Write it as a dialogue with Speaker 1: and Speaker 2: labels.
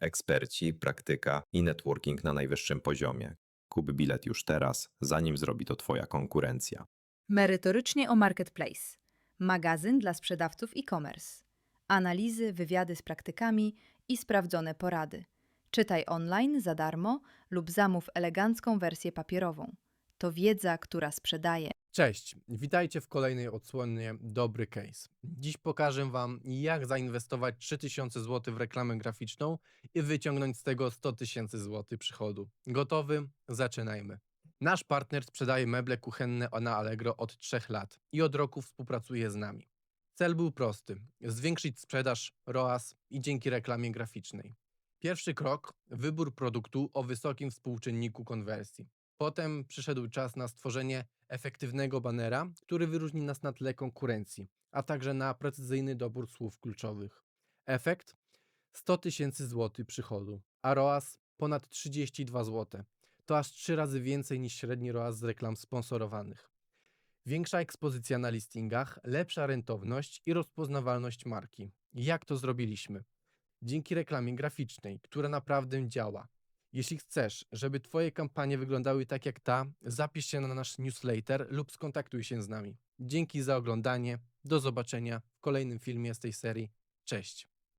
Speaker 1: Eksperci, praktyka i networking na najwyższym poziomie. Kup bilet już teraz, zanim zrobi to Twoja konkurencja.
Speaker 2: Merytorycznie o Marketplace. Magazyn dla sprzedawców e-commerce. Analizy, wywiady z praktykami i sprawdzone porady. Czytaj online za darmo lub zamów elegancką wersję papierową. To wiedza, która sprzedaje.
Speaker 3: Cześć, witajcie w kolejnej odsłonie Dobry Case. Dziś pokażę Wam, jak zainwestować 3000 zł w reklamę graficzną i wyciągnąć z tego 100 tysięcy zł przychodu. Gotowy? Zaczynajmy. Nasz partner sprzedaje meble kuchenne na Allegro od 3 lat i od roku współpracuje z nami. Cel był prosty: zwiększyć sprzedaż ROAS i dzięki reklamie graficznej. Pierwszy krok wybór produktu o wysokim współczynniku konwersji. Potem przyszedł czas na stworzenie efektywnego banera, który wyróżni nas na tle konkurencji, a także na precyzyjny dobór słów kluczowych. Efekt? 100 tysięcy złotych przychodu, a ROAS ponad 32 zł. To aż 3 razy więcej niż średni ROAS z reklam sponsorowanych. Większa ekspozycja na listingach, lepsza rentowność i rozpoznawalność marki. Jak to zrobiliśmy? Dzięki reklamie graficznej, która naprawdę działa. Jeśli chcesz, żeby Twoje kampanie wyglądały tak jak ta, zapisz się na nasz newsletter lub skontaktuj się z nami. Dzięki za oglądanie. Do zobaczenia w kolejnym filmie z tej serii. Cześć.